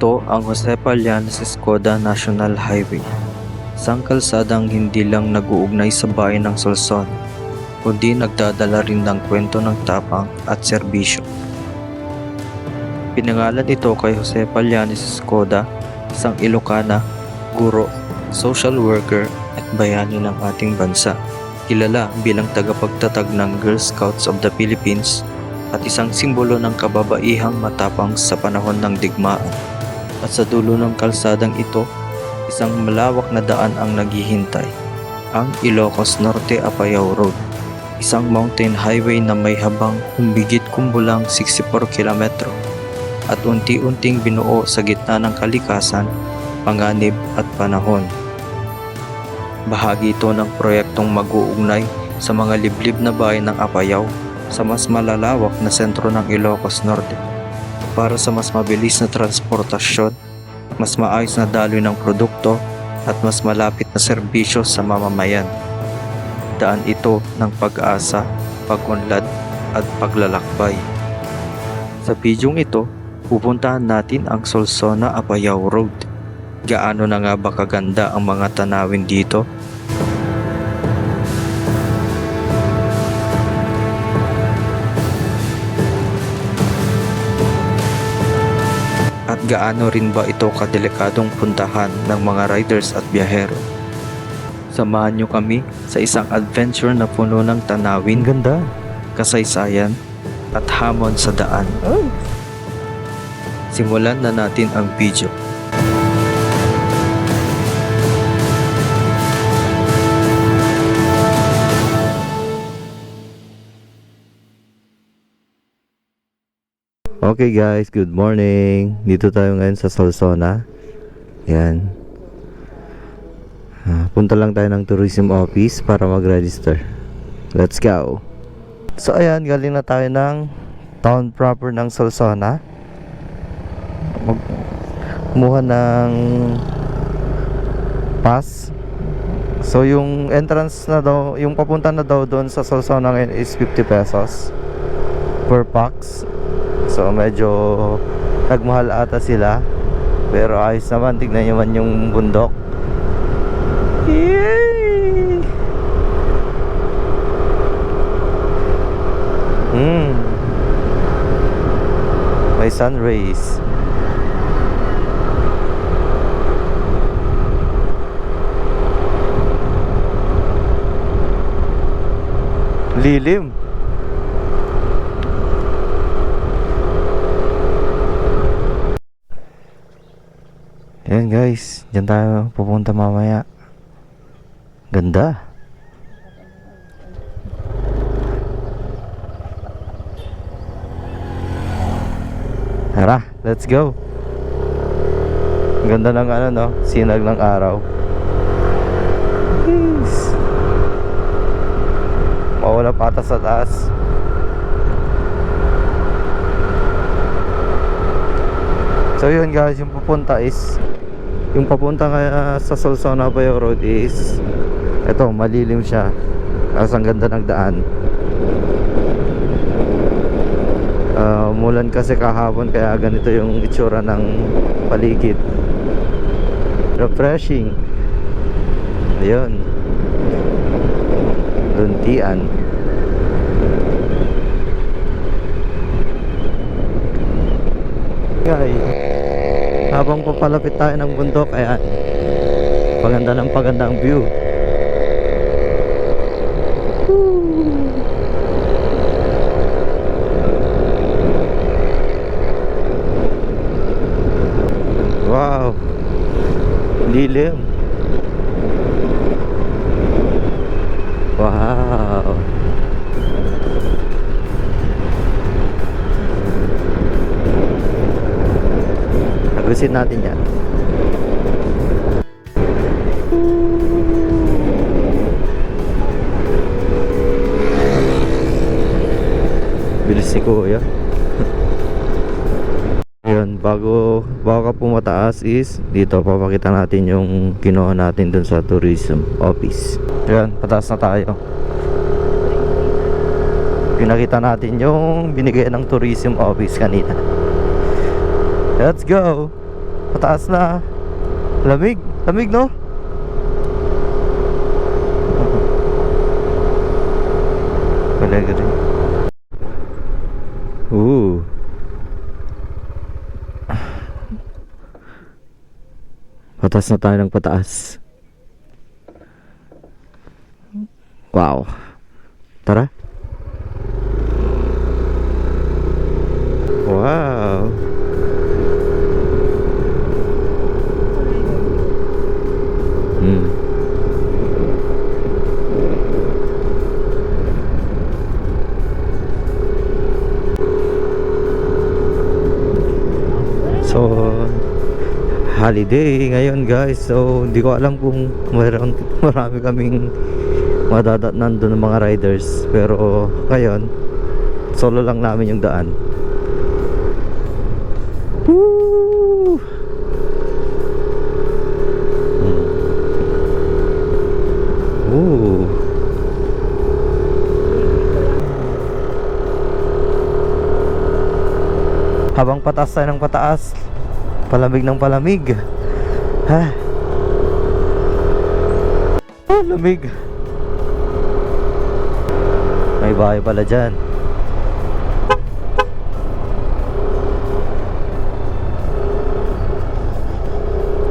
Ito ang Jose Pallanes Escoda National Highway. Isang kalsadang hindi lang nag-uugnay sa bayan ng Solson, kundi nagdadala rin ng kwento ng tapang at serbisyo. Pinangalan ito kay Jose Pallanes Escoda, isang Ilocana, guro, social worker at bayani ng ating bansa. Kilala bilang tagapagtatag ng Girl Scouts of the Philippines at isang simbolo ng kababaihang matapang sa panahon ng digmaan. At sa dulo ng kalsadang ito, isang malawak na daan ang naghihintay, ang Ilocos Norte Apayao Road. Isang mountain highway na may habang humbigit kumbulang 64 kilometro at unti-unting binuo sa gitna ng kalikasan, panganib at panahon. Bahagi ito ng proyektong mag-uugnay sa mga liblib na bayan ng Apayao sa mas malalawak na sentro ng Ilocos Norte para sa mas mabilis na transportasyon, mas maayos na daloy ng produkto at mas malapit na serbisyo sa mamamayan. Daan ito ng pag-asa, pag-unlad at paglalakbay. Sa bidyong ito, pupuntahan natin ang Solsona Apayao Road. Gaano na nga ba kaganda ang mga tanawin dito? Gaano rin ba ito kadelikadong puntahan ng mga riders at biyahero? Samahan nyo kami sa isang adventure na puno ng tanawin, ganda, kasaysayan, at hamon sa daan. Simulan na natin ang video. Okay guys, good morning. Dito tayo ngayon sa Solsona. Yan. Ah, punta lang tayo ng tourism office para mag-register. Let's go. So ayan, galing na tayo ng town proper ng Solsona. Mag kumuha ng pass. So yung entrance na daw, yung papunta na daw doon sa Solsona ngayon is 50 pesos per pax. So medyo nagmahal ata sila. Pero ayos naman, tignan nyo man yung bundok. Yay! Hmm. May sun rays. Lilim. Guys, dyan tayo pupunta mamaya. Ganda. Tara, let's go. Ganda ng ano no, sinag ng araw. Yes. Mawala patas sa taas. So yun guys, yung pupunta is yung papunta kaya sa Solsona Bayo Road is eto, malilim siya. Kasi ang ganda ng daan. Ah, umulan kasi kahapon kaya ganito yung itsura ng paligid. Refreshing. Ayun. Luntian. Guys, habang papalapit tayo ng bundok ayan paganda ng paganda ang view. Wow. Lilim Tagusin natin yan. Bilis ni Kuya. Ayun, bago, bago ka pumataas is dito papakita natin yung kinuha natin dun sa tourism office. Ayun, pataas na tayo. Pinakita natin yung binigay ng tourism office kanina. Let's go! Mataas na. Lamig. Lamig, no? Talaga rin. Ooh. Pataas na tayo ng pataas. Wow. Tara. Wow. Holiday ngayon guys. So, hindi ko alam kung mayroon marami kaming madadatnan doon ng mga riders. Pero ngayon, solo lang namin yung daan. Woo! Hmm. Ooh. Habang pataas tayo ng pataas, palamig ng palamig. Ha? Oh, lamig. May bahay pala dyan.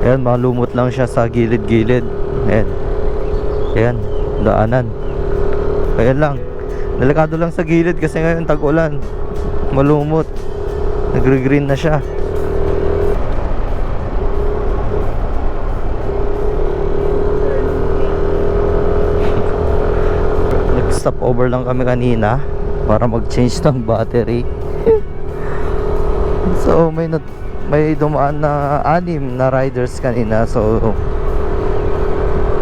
Ayan, malumot lang siya sa gilid-gilid. Ayan. Ayan, daanan. Ayan lang. Delikado lang sa gilid kasi ngayon tag-ulan. Malumot. Nagre-green na siya. Nag-stop over lang kami kanina para mag-change ng battery. so may nat may dumaan na anim na riders kanina so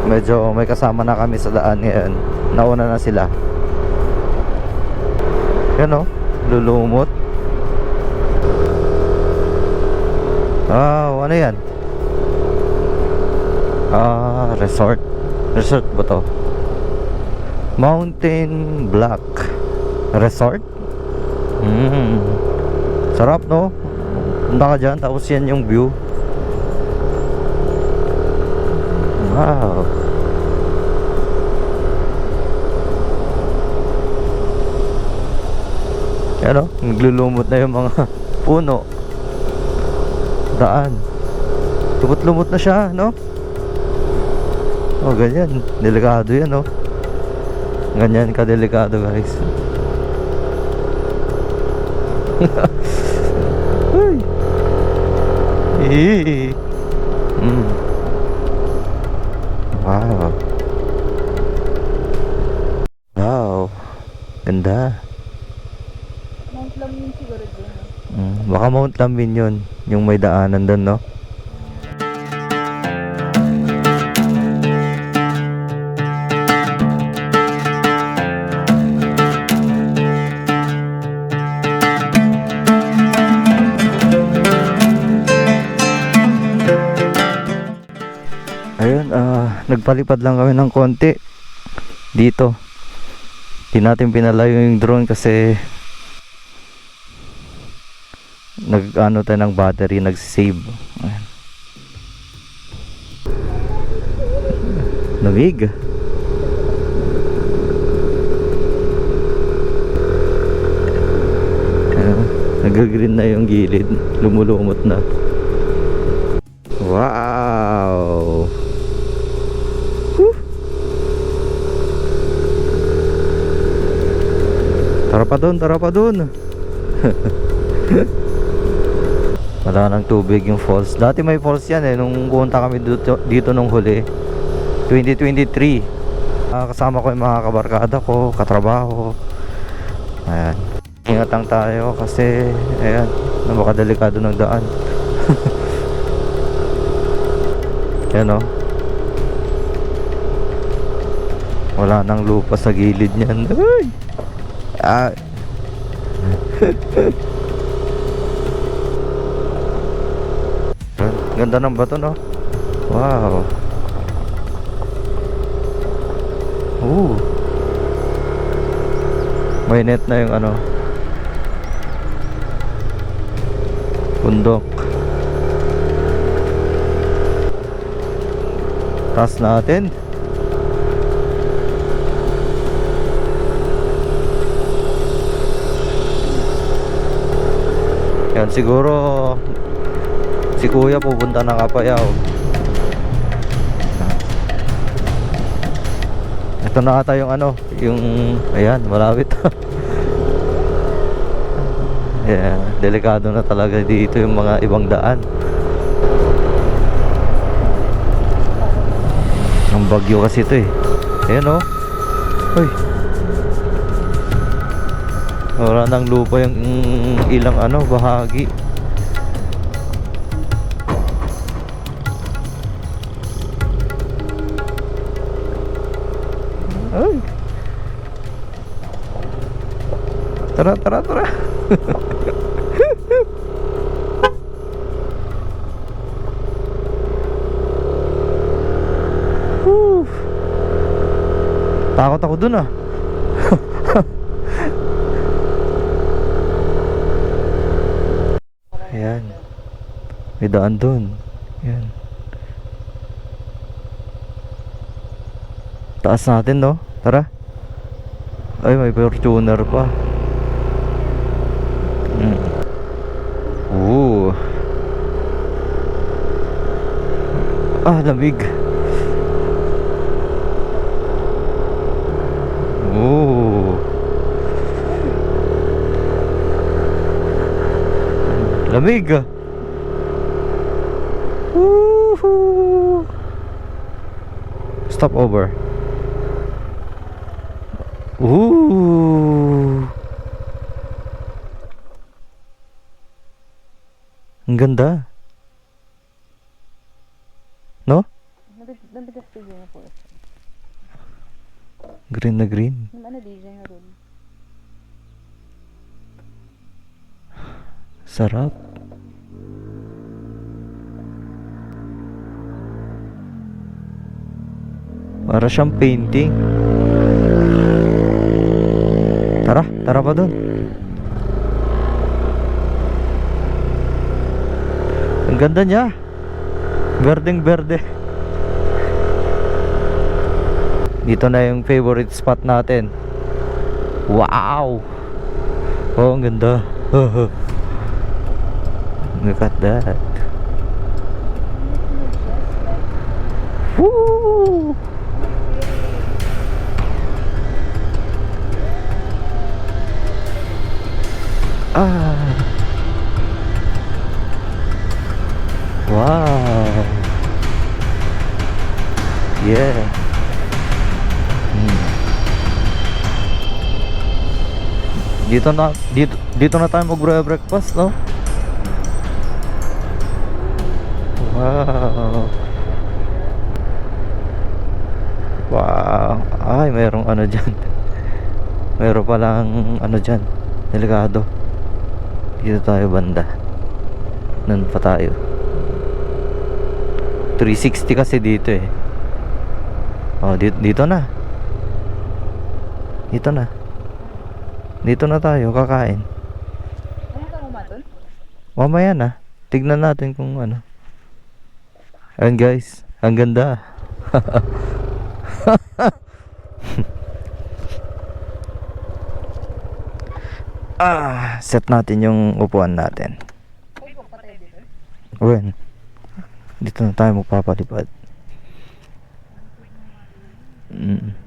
medyo may kasama na kami sa daan ngayon. Nauna na sila. Yan o, lulumot. Wow, ano yan? Ah, resort. Resort ba to? Mountain Black Resort? Hmm. Sarap, no? Punta ka dyan, tapos yan yung view. Wow. Yan, oh, naglulumot na yung mga puno daan lumot-lumot na siya no oh ganyan delikado yan no ganyan ka delikado guys. Mm. wow wow ganda Mount Lamin siguro dyan. Mm, baka Mount Lambin yun Yung may daanan doon no nagpalipad lang kami ng konti. Dito. Di natin pinalayo yung drone kasi nag ano tayo ng battery nag-save. Ayan. lamig nag-green na yung gilid. Lumulumot na pa dun tara pa dun Wala nang tubig yung falls. Dati may falls yan eh. Nung pumunta kami dito, dito nung huli. 2023. Ah, kasama ko yung mga kabarkada ko, katrabaho. Ayan. Ingat lang tayo kasi, ayan, napakadelikado ng daan. Ayan o. Wala nang lupa sa gilid niyan. Ay! Ah. Ganda ng bato no. Wow. Ooh. May net na yung ano. Bundok. Taas natin. Yan siguro si kuya pupunta ng Apayao. Ito na ata yung ano, yung ayan, malapit. yeah, delikado na talaga dito yung mga ibang daan. Ang bagyo kasi ito eh. Ayan oh. Uy. Wala nang lupa yung mm, ilang ano, bahagi. Ay. Tara, tara, tara. Takot ako dun ah. Ayan. May daan dun. Ayan. Taas natin no? Tara. Ay, may Fortuner pa. Mm. Ah, lamig. Ooh. Lamig ah. Stop over. Ooh. Ang ganda. No? Green na green. Ano DJ na? Sarap. Para siyang painting. Tara, tara pa dun. Ang ganda niya. Berdeng berde. Dito na yung favorite spot natin. Wow! Oh, ang ganda. Look at that. Woo! Dito na dito dito na tayo magbre-breakfast, no? Wow. Wow. Ay, mayroong ano dyan. Meron palang ano dyan. Delikado. Dito tayo banda. Nun pa tayo. 360 kasi dito eh. Oh, dito, dito na. Dito na. Dito na tayo kakain. Ano ka kumaton? Mamaya na. Tignan natin kung ano. Ayan guys, ang ganda. ah, set natin yung upuan natin. Patay dito. Uwen. Dito na tayo magpapalipad. Mm.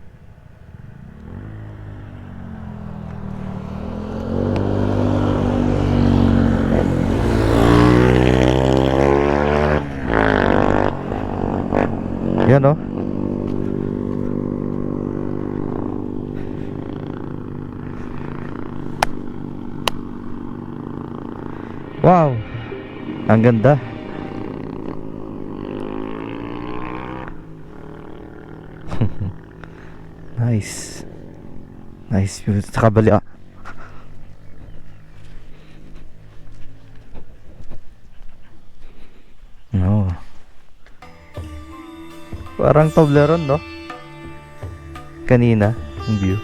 Yan oh. Wow. Ang ganda. nice. Nice view sa kabila. No. Parang Toblerone, no? Kanina, yung view.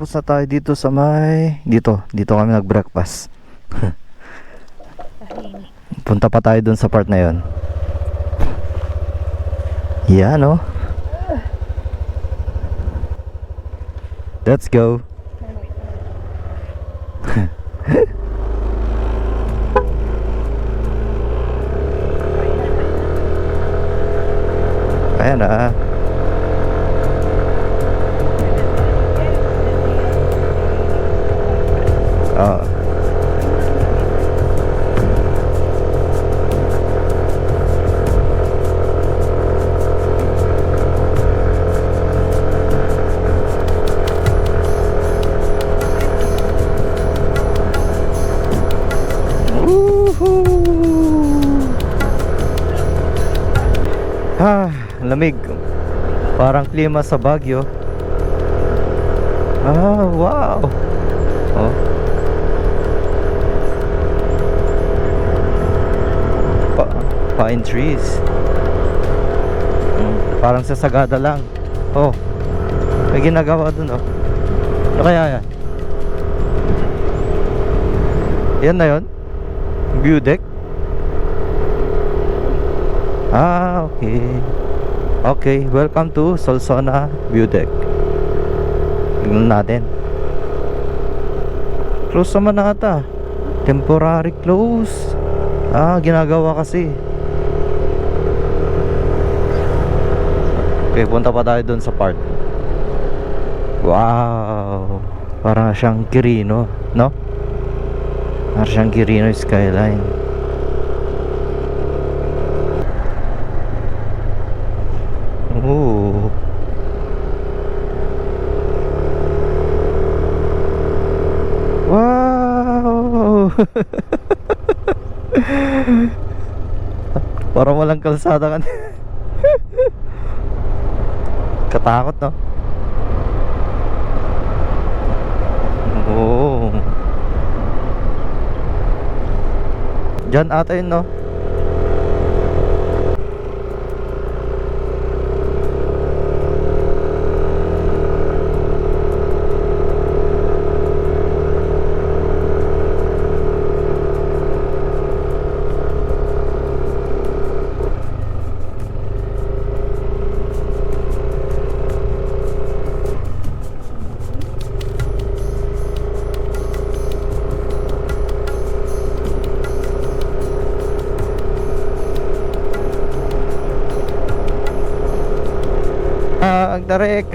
Tapos na tayo dito sa may... Dito, dito kami nag-breakfast. Punta pa tayo dun sa part na yon. Yan, oh. Let's go. Ayan na. Parang klima sa Baguio. Ah, wow. Oh. Pa- pine trees. Mm, parang sa Sagada lang. Oh. May ginagawa dun oh. Ano kaya yan? Yan na yon? View deck? Ah, okay. Okay, welcome to Solsona View Deck. Tingnan natin. Close naman na ata. Temporary close. Ah, ginagawa kasi. Okay, punta pa tayo dun sa park. Wow. Parang siyang Kirino, no? Parang siyang Kirino skyline. Ooh. Wow! Parang walang kalsada kan. Katakot, no? Oo. Diyan ata yun, no? Ang tarik.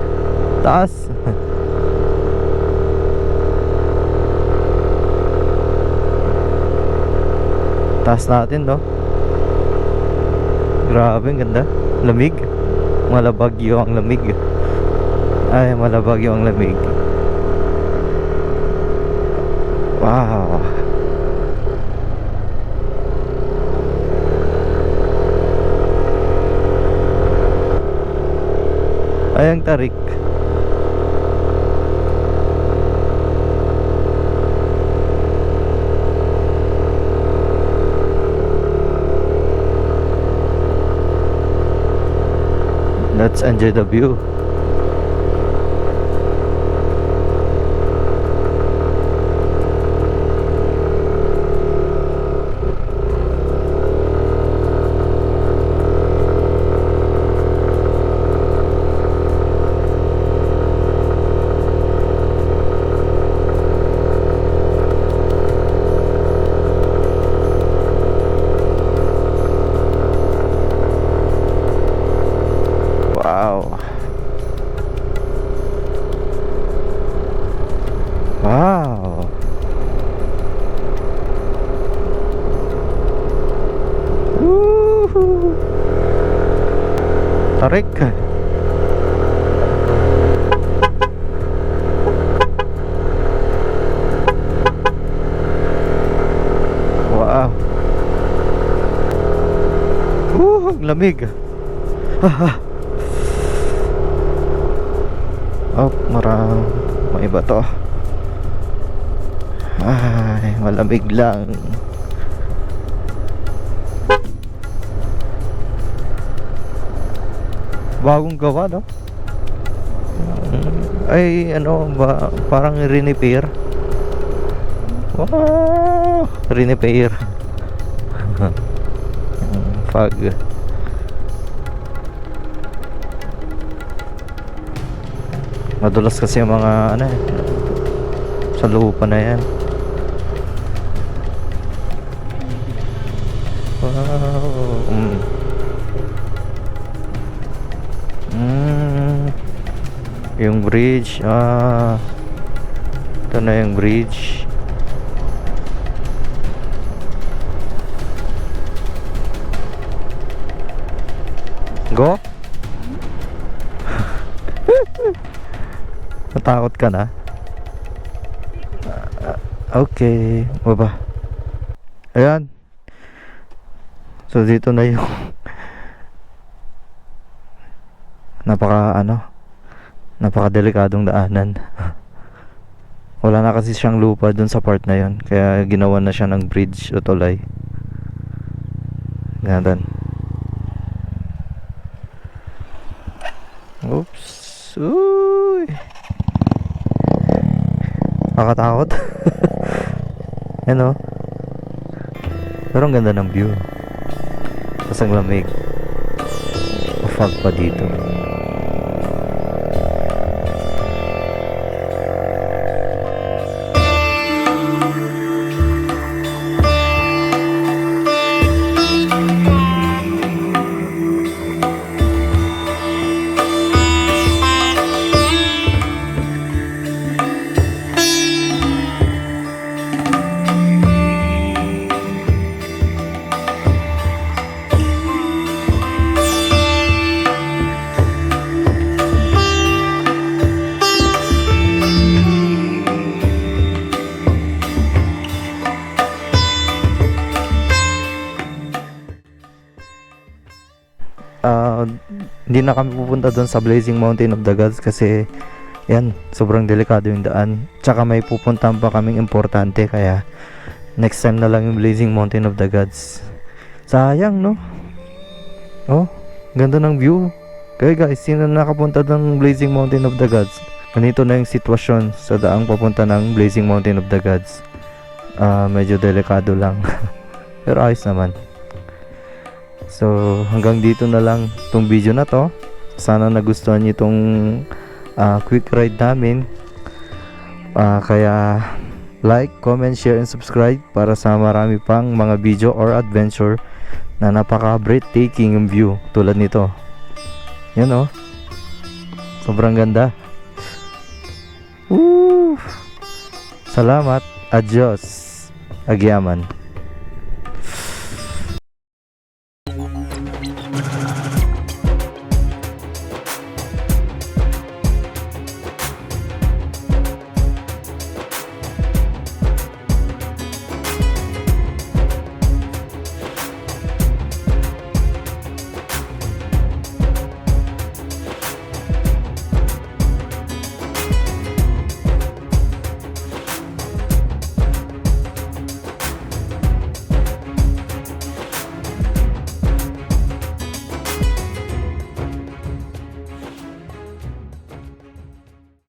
Taas. Taas natin, no? Grabe, ang ganda. Lamig. Malabagyo ang lamig. Ay, malabagyo ang lamig. Wow. Ang tarik. Let's enjoy the view. Lamig. Oh, marang may iba to. Ay, malamig lang. Bagong gawa, no? Ay ano ba parang repair. Wow! Repair. Fog. Madulas kasi yung mga ano eh. Sa lupa na yan. Wow. Mm. Mm. Yung bridge. Ah. Ito na yung bridge. Go? Natakot ka na? Ah, okay. Baba. Ayan. So dito na yung napaka ano napaka delikadong daanan. Wala na kasi siyang lupa dun sa part na yon kaya ginawa na siya ng bridge o tulay. Ganyan. Oops. Uy. Nakakatakot. ano? Pero ang ganda ng view. Tapos ang lamig. Fog pa dito. Hindi na kami pupunta doon sa Blazing Mountain of the Gods kasi yan, sobrang delikado yung daan. Tsaka may pupuntahan pa kaming importante kaya next time na lang yung Blazing Mountain of the Gods. Sayang, no? Oh, ganda ng view. Kaya guys, sino nakapunta ng Blazing Mountain of the Gods? Ganito na yung sitwasyon sa daang papunta ng Blazing Mountain of the Gods. Ah, medyo delikado lang. Pero ayos naman. So, hanggang dito na lang tong video na to. Sana nagustuhan niyo itong ah, quick ride namin. Ah, kaya like, comment, share, and subscribe para sa marami pang mga video or adventure na napaka breathtaking yung view tulad nito. Yan oh. Sobrang ganda. Woo! Salamat. Adios. Agyaman.